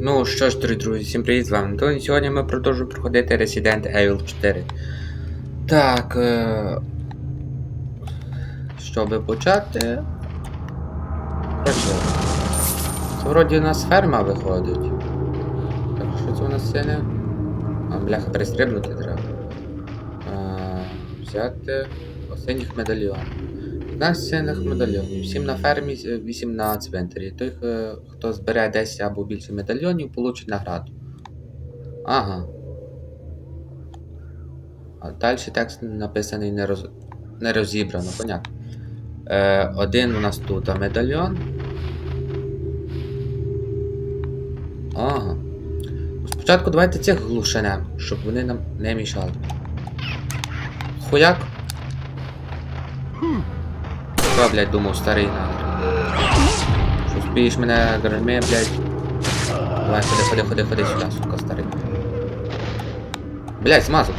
Ну що ж, дорогі друзі, всім привіт з вами Антон. І Сьогодні ми продовжуємо проходити Resident Evil 4. Так. Е... Щоб почати. Коротше. Це вроді у нас ферма виходить. Так, що це у нас сине? А, бляха, перестрибнути треба. Е... Взяти останніх медальйон. 15 сильних медальйонів, 7 на фермі, 8 на цвинтарі. Той, е, хто збере 10 або більше медальйонів, получить награду. Ага. А далі текст написаний не, роз... не розібрано, понятно. Е, один у нас тут медальйон. Ага. Ну, Спочатку давайте цих глушенем, щоб вони нам не мішали. Хуяк. Що, блядь, думав, старий нахрен. Що спієш мене грами, блядь. Давай, ходи, ходи, ходи, ходи сюди, сука, старий. Блядь, змазав.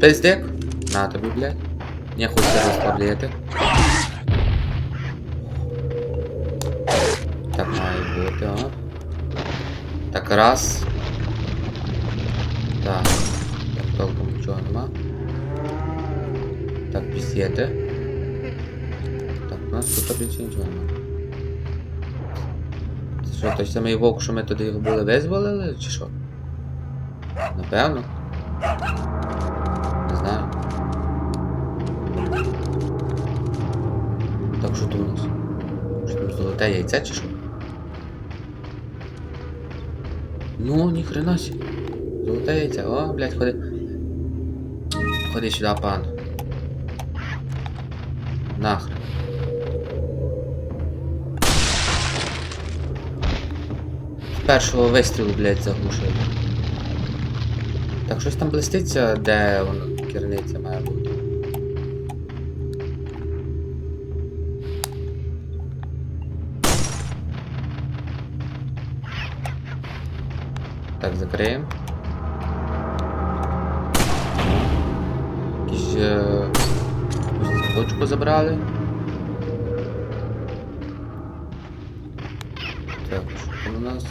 Пиздик. На тобі, блядь. Не хуй це розслабляти. Так має бути, о. Так, раз. Так. Так, Так, пісєти. Так, у нас тут більше нічого нема. Це що, той самий вовк, що ми туди його були визволили, чи що? Напевно. Не знаю. Так, що тут у нас? Що там золоте яйце чи що? Ну, ніхрена сі. Золоте яйце. О, блядь, ходи. Ходи сюди, пан. Нахрен. З першого вистрілу, блядь, заглушили. Так, щось там блиститься, де воно керниця має бути. Так, закриємо. Якусь точку забрали. Так, що у нас?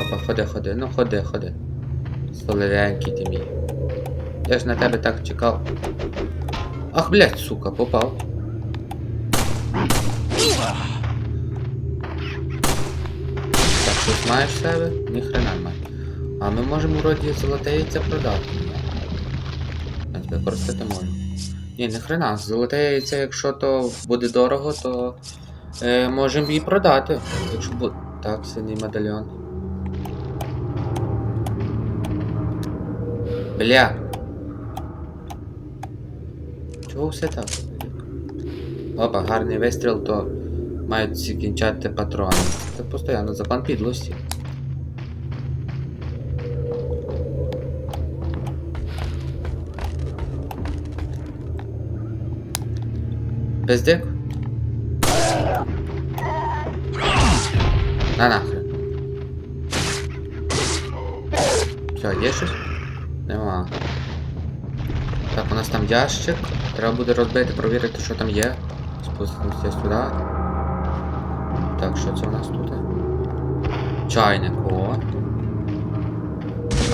Опа, ходи, ходи, ну ходи, ходи. Солов'янький ти мій. Я ж на тебе так чекав. Ах, блядь, сука, попав. Так, щось маєш в себе? Ніхрена немає. А ми можемо вроді золоте яйце продати. Використати можу. Ні, ніхрена, золоте яйце, якщо то буде дорого, то е, можемо і продати. Якщо буде. Так, синій медальйон. Бля. Чого все так? Опа, гарний вистріл, то мають всі кінчати патрони. Це постійно закон підлості. Пиздик? На нахрен. Все, є щось? Нема. Так, у нас там ящик. Треба буде розбити, провірити, що там є. Спустимося сюди. Так, що це у нас тут? Чайник, о.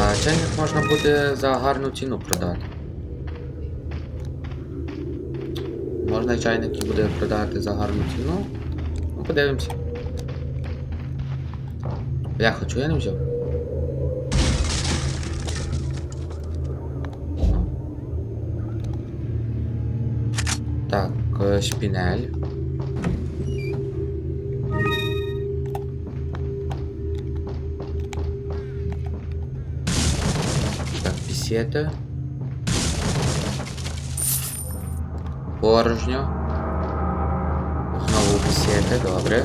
А чайник можна буде за гарну ціну продати. Можна чайники буде продати за гарну ціну. Ну, подивимося. Я хочу, я не взяв. Так, шпінель. Так, пісєта. Порожньо. Знову пісєти, добре.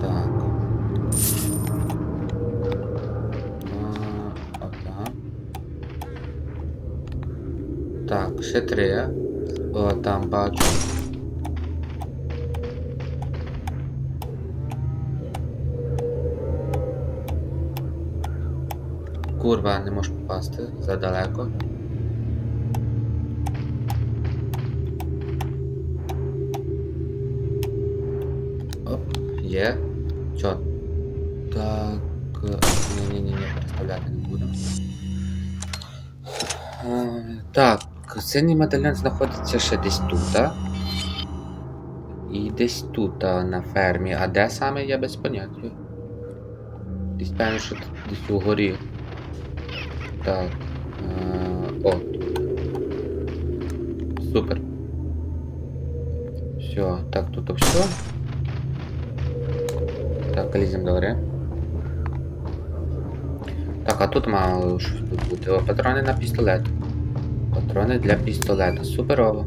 Так. А. Так, ще три. О, там бачу. Курва, не можеш попасти задалеко. Є. Чо? Так. Ні-ні-ні, переставляти не буду. Е, Так, синій медальйон знаходиться ще десь тут, а? І десь тут, а, на фермі. А де саме я без поняття. Десь певно, що десь угорі. Так. Е, о. Супер. Все, так, тут все. Так, лізем до гори. Так, а тут мало щось бути. Патрони на пістолет. Патрони для пістолета. Суперово.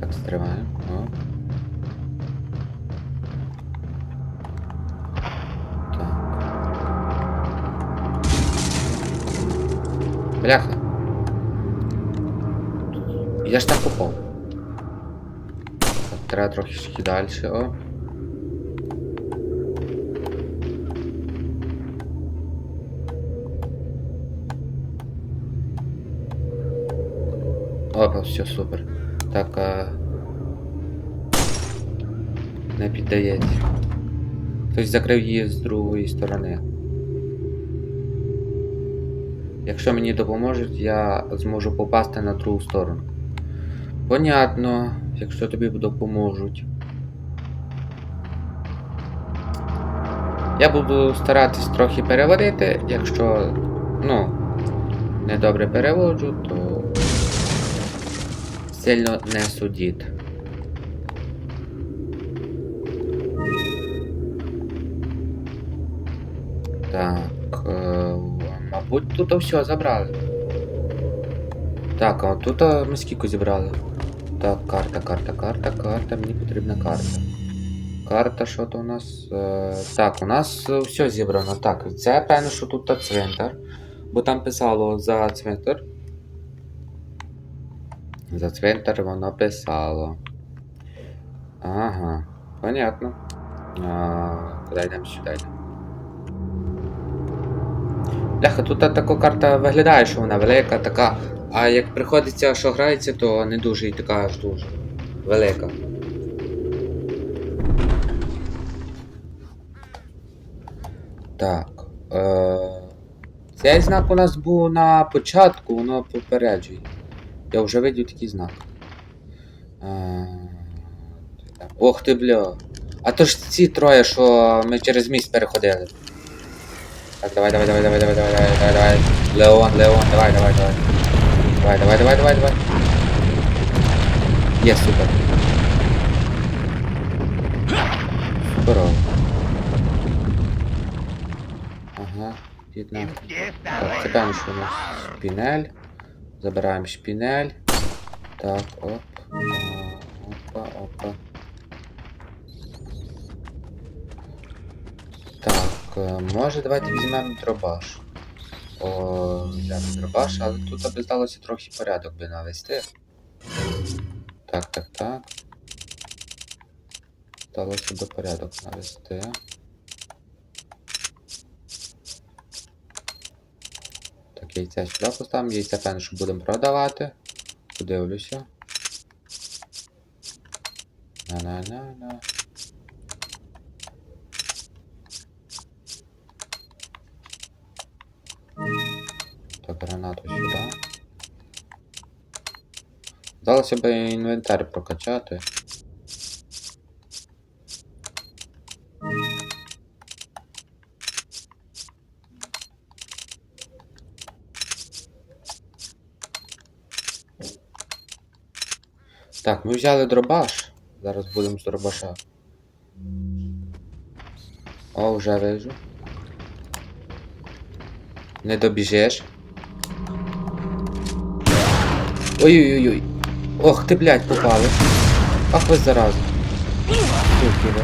Так, стриваємо. Так. Бляха. Я ж там попав. Так, треба трохи далі. О. Опа, все супер. Так, а... Не піддається. Хтось закрив її з другої сторони. Якщо мені допоможуть, я зможу попасти на другу сторону. Понятно, якщо тобі допоможуть. Я буду старатись трохи переводити, якщо, ну, недобре переводжу, то сильно не судіть. Так, е, мабуть, тут все забрали. Так, а тут ми скільки зібрали? Так, карта, карта, карта, карта, мені потрібна карта. Карта, що то у нас? Е, так, у нас е, все зібрано. Так, це певно, що тут та цвинтар. Бо там писало за цвинтар. За цвинтар воно писало. Ага, понятно. А, куди йдемо сюди? йдемо. Бляха, тут така карта виглядає, що вона велика, така. А як приходиться, що грається, то не дуже і така аж дуже велика. Так. Е... Цей знак у нас був на початку, воно попереджує. Я вже видів такий знак. Е... Ох ти бля. А то ж ці троє, що ми через міст переходили. Так, давай, давай, давай, давай, давай, давай, давай, давай. Леон, Леон, давай, давай, давай. Давай, давай, давай, давай, давай. Є, супер. Суперово. Ага, підна. Так, це певно, що у нас шпінель. Забираємо шпінель. Так, оп. Опа, опа. Так, е, може давайте візьмемо дробаш. О, взяти дробаш, але тут аби здалося трохи порядок би навести. Так, так, так. Здалося би порядок навести. Так, яйця сюди поставимо, яйця певно, що будемо продавати. Подивлюся. На-на-на-на. Гранату сюди. Здалося б інвентар прокачати. Так, ми взяли дробаш. Зараз будемо з дробаша. О, вже вижу. Не добіжеш. Ой-ой-ой. Ох ти, блядь, попали. Ах ви зараза. Суки, ви.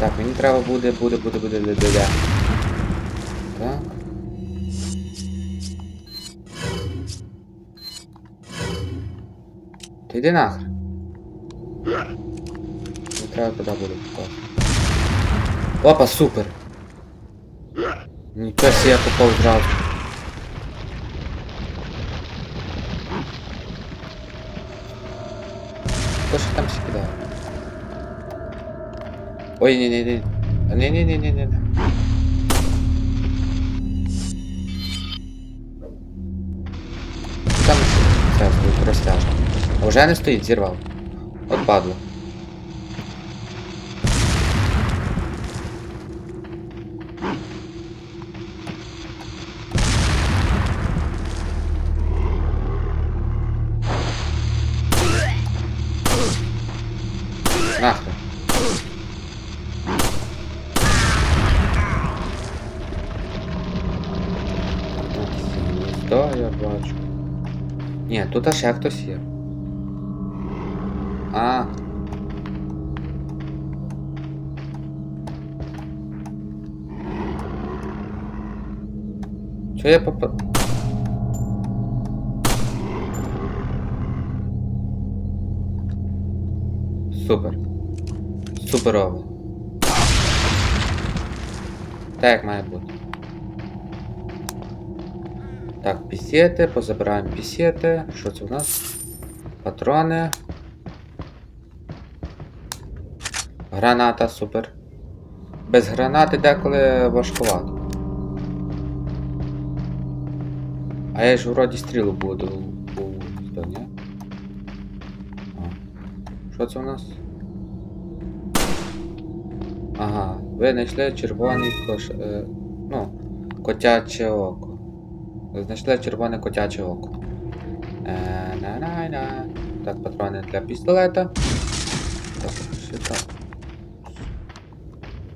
Так, мені треба буде, буде, буде, буде, буде, буде. Так. Ти йди нахер. Не треба туди буде попасти. Опа, супер. Нічого себе я попав зразу. Там ще кидає? Ой, ні, ні, ні. Ні, ні, ні, ні, ні. Там це стоїть розтяжка. А Вже не стоїть, зірвав. От падло. Ні, тут аж ще хтось є. А. Чо я попа... Супер. Суперово. Так як має бути. Так, пісети, позабираємо пісети. Що це у нас? Патрони. Граната, супер. Без гранати деколи важкувато. А я ж вроді стрілу буду. що, ні? Що це у нас? Ага, ви знайшли червоний кош... Е, ну, котяче око. Знайшли червоне котяче око. Е, на-на-на. Так, патрони для пістолета. Так, що так.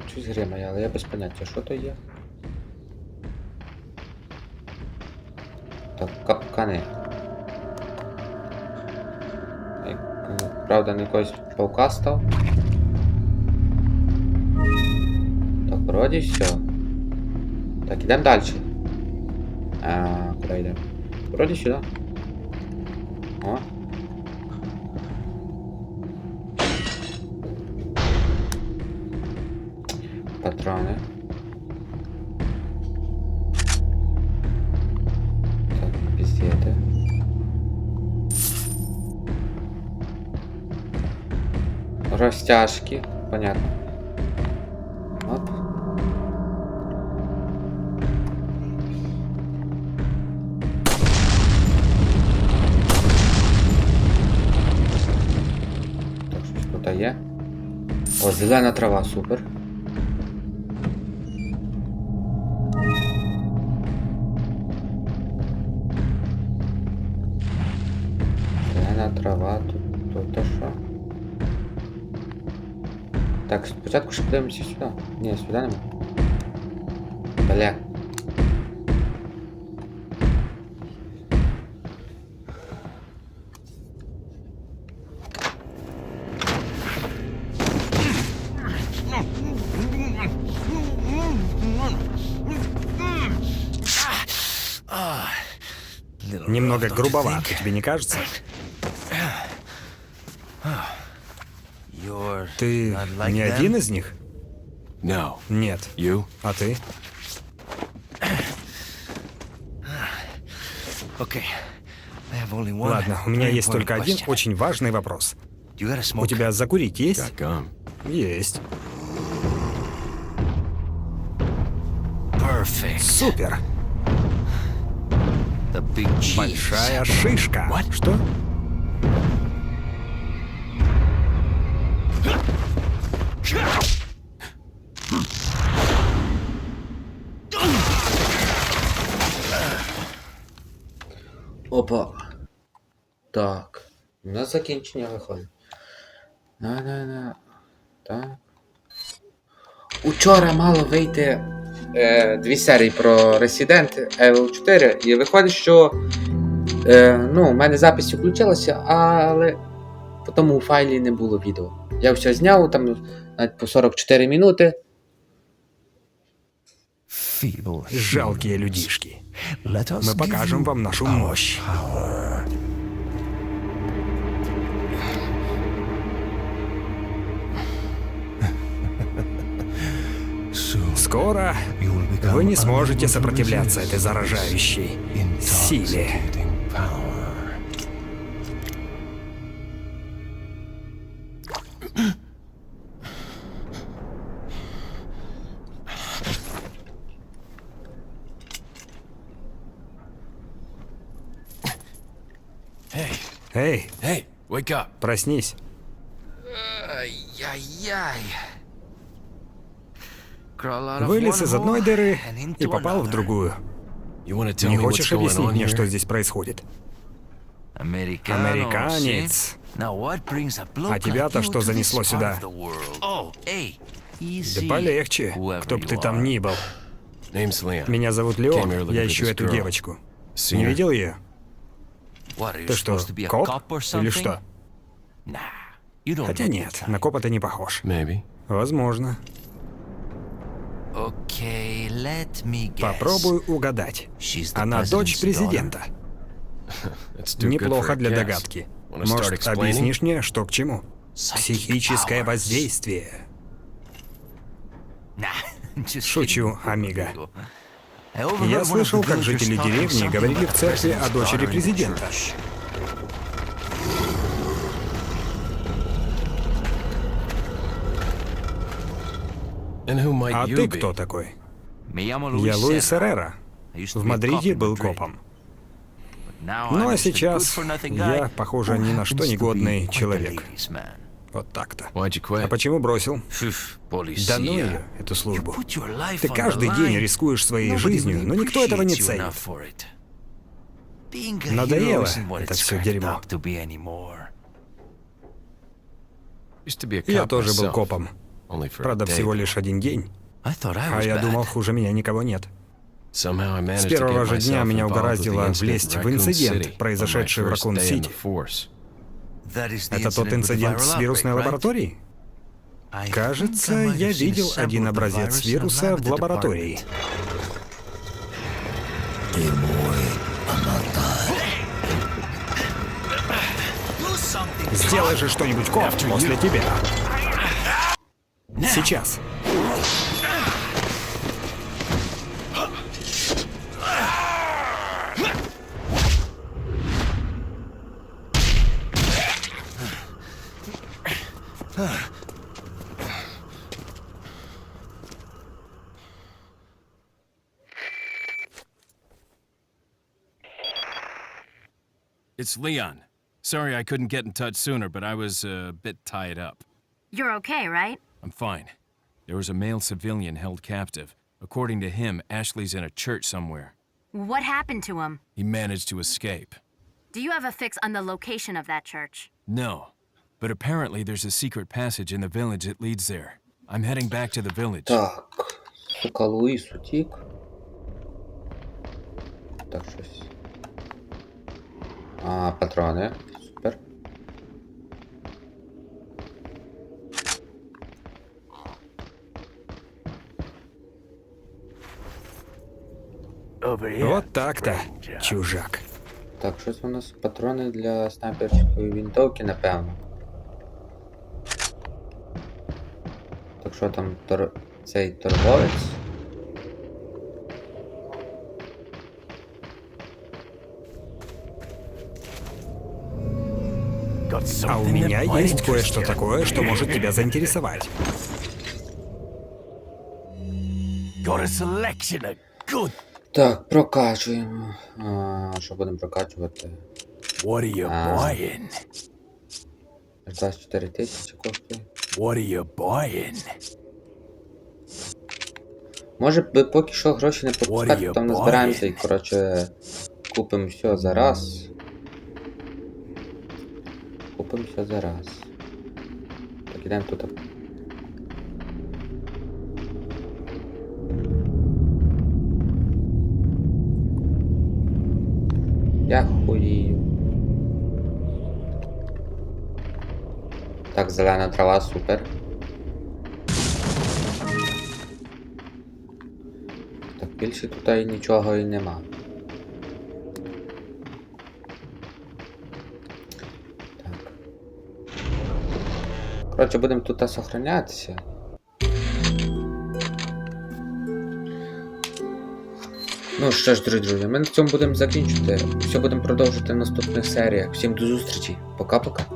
Щось гримає, але я без поняття, що то є. Так, капкани. Правда, не якогось паука став. Так, вроді все. Так, ідемо далі. А, куди йдемо? Вроді сюди. О. Патрони. Так, пістети. Розтяжки. Понятно. О, зелена трава, супер. Зелена трава, тут, тут то що? Так, спочатку ще подивимося сюди. Ні, сюди нема. Бля. Немного грубовато, тебе не кажется? Ты не один из них? No. Нет. You? А ты? Ладно, у меня есть только один очень важный вопрос. У тебя закурить есть? Есть. Супер. Большая шишка. Что? Опа. Так. У нас закінчення виходить. На-на-на. Так. Учора мало вийти е, дві серії про Resident Evil 4, і виходить, що е, ну, у мене запись включилася, але по тому файлі не було відео. Я все зняв, там навіть по 44 минути. Жалкие людишки. Мы покажем вам нашу мощь. скоро вы не сможете сопротивляться этой заражающей силе. Эй! up, Проснись! Ай-яй-яй! Вылез из одной дыры и попал в другую. Не хочешь объяснить мне, что здесь происходит? Американец. А тебя-то что занесло сюда? Да полегче, кто бы ты там ни был. Меня зовут Леон, я ищу эту девочку. Не видел ее? Ты что, коп? Или что? Хотя нет, на копа ты не похож. Возможно. Попробуй угадать. Она дочь президента. Неплохо для догадки. Может, объяснишь мне, что к чему? Психическое воздействие. Шучу, амиго. Я слышал, как жители деревни говорили в церкви о дочери президента. А ты кто такой? Я Луис Эррера. В Мадриде был копом. Ну а сейчас я, похоже, ни на что негодный человек. Вот так-то. А почему бросил? Да ну ее, эту службу. Ты каждый день рискуешь своей жизнью, но никто этого не ценит. Надоело это все дерьмо. Я тоже был копом. Правда, всего лишь один день. А я думал, хуже меня никого нет. С первого же дня меня угораздило влезть в инцидент, произошедший в Ракун-Сити. Это тот инцидент с вирусной лабораторией? Кажется, я видел один образец вируса в лаборатории. Ты мой Сделай же что-нибудь, Ков, после тебя. Сейчас. It's Leon. Sorry I couldn't get in touch sooner, but I was uh, a bit tied up. You're okay, right? I'm fine. There was a male civilian held captive. According to him, Ashley's in a church somewhere. What happened to him? He managed to escape. Do you have a fix on the location of that church? No. But apparently there's a secret passage in the village that leads there. I'm heading back to the village. Так. Сука, Луїс утік. Так, щось. А, патрони. Вот так-то, чужак. Так, щось у нас патрони для снайперської вінтовки, напевно. Так що там тор... цей торговець? А у меня есть кое-что такое, что может тебя заинтересовать. Так, прокачуємо. А, що будемо прокачувати? What are you buying? Аж 24 тисячі коштує. What are you buying? Може б поки що гроші не пропускати, там назбираємося і, коротше, купимо все за раз. Купимо все за раз. Так, ідемо тут. Хуїю. Так, зелена трава, супер. Так, більше тут нічого і нема. Так. Коротше, будемо тут сохранятися. Ну що ж, друзі, друзі, ми на цьому будемо закінчувати. Все будемо продовжувати в наступних серіях. Всім до зустрічі. Пока-пока.